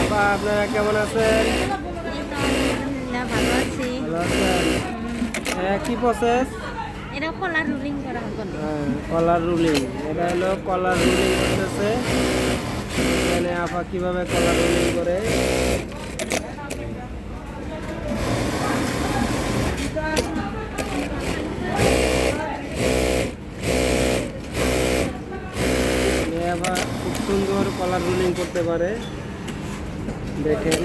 আপা আপনারা কেমন আছেন? আলহামদুলিল্লাহ ভালো আছি। ভালো আছেন? হ্যাঁ কি প্রসেস এটা কলা রুলিং করা বলে কলার রুলিং এটা হলো কলার রুলিং করতেছে। এখানে আপা কীভাবে কলার রুলিং করে আবার খুব সুন্দর রুলিং করতে পারে। দেখেন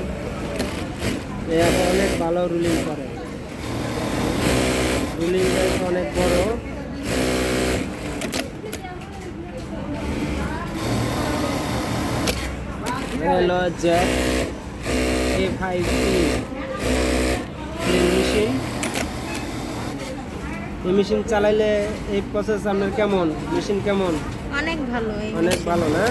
এ আবার অনেক ভালো রুলিং করে। রুলিং অনেক বড়। হলো এ ফাইভ মেশিন এই মেশিন চালাইলে এই প্রসেস আপনার কেমন? মেশিন কেমন? অনেক ভালো অনেক ভালো না?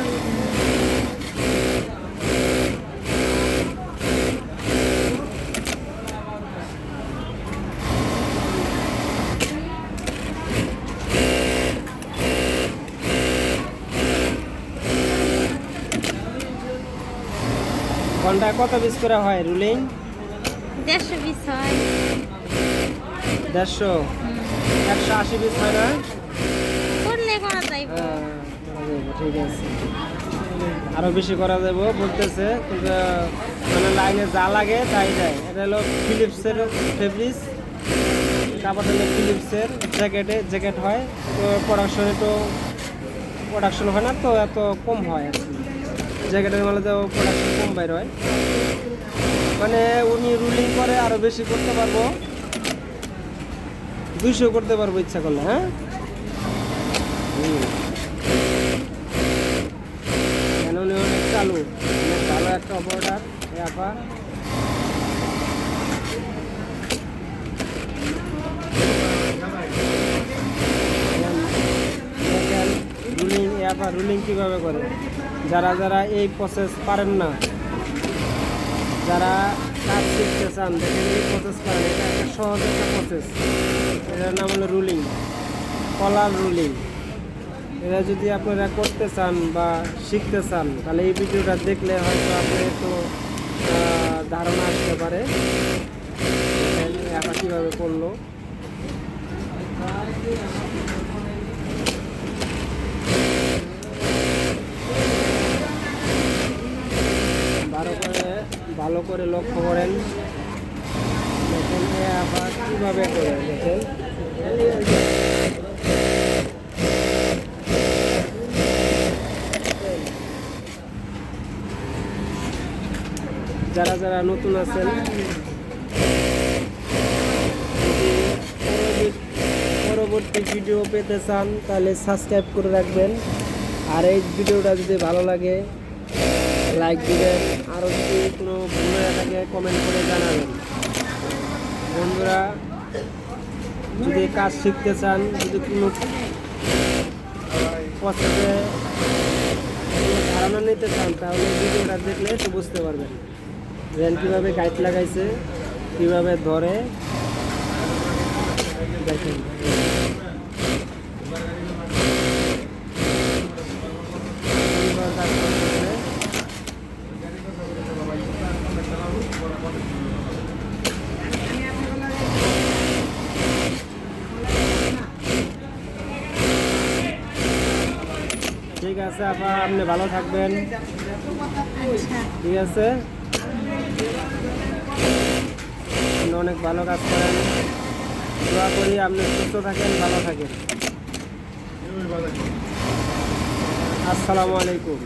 ঘন্টায় কত পিস করে হয় রুলিং? দেড়শো বিশ হয়। দেড়শো? একশো আশি পিস হয় না? হ্যাঁ, আরও বেশি করা যাব বলতেছে কিন্তু মানে লাইনে যা লাগে তাই যায় এটা হলো ফিলিপসের ফেব্রিক্স কাপড় হলো ফিলিপসের জ্যাকেটে জ্যাকেট হয়। তো প্রোডাকশনে তো প্রোডাকশন হয় না তো এত কম হয় আর কি। জ্যাকেটের মানে তো প্রোডাকশন কম বাইর হয়। মানে উনি রুলিং করে আরও বেশি করতে পারব। দুইশো করতে পারব ইচ্ছা করলে হ্যাঁ? চালু একটা রুলিং আপা রুলিং কীভাবে করে যারা যারা এই প্রসেস পারেন না যারা কাজ শিখতে চান দেখেন এই প্রসেস পারেন এটা একটা সহজ একটা প্রসেস এটার নাম হলো রুলিং কলার রুলিং এটা যদি আপনারা করতে চান বা শিখতে চান, তাহলে এই ভিডিওটা দেখলে হয়তো আপনার একটু ধারণা আসতে পারে একা কীভাবে করল। ভালো করে ভালো করে লক্ষ্য করেন। দেখেন আবার কীভাবে করে, দেখেন। যারা যারা নতুন আছেন পরবর্তী- ভিডিও পেতে চান, তাহলে সাবস্ক্রাইব করে রাখবেন। আর এই ভিডিওটা যদি ভালো লাগে লাইক দিবেন। আরও যদি কোনো হয়ে থাকে কমেন্ট করে জানাবেন। বন্ধুরা, যদি কাজ শিখতে চান, যদি কোনো কোনো ধারণা নিতে চান, তাহলে ভিডিওটা দেখলে বুঝতে পারবেন। রেল কীভাবে গাইড লাগাইছে কীভাবে ধরে দেখেন। ঠিক আছে আপা আপনি ভালো থাকবেন। আচ্ছা। ঠিক আছে? অনেক ভালো কাজ করেন। দোয়া করি আপনি সুস্থ থাকেন ভালো থাকেন। আসসালামু আলাইকুম।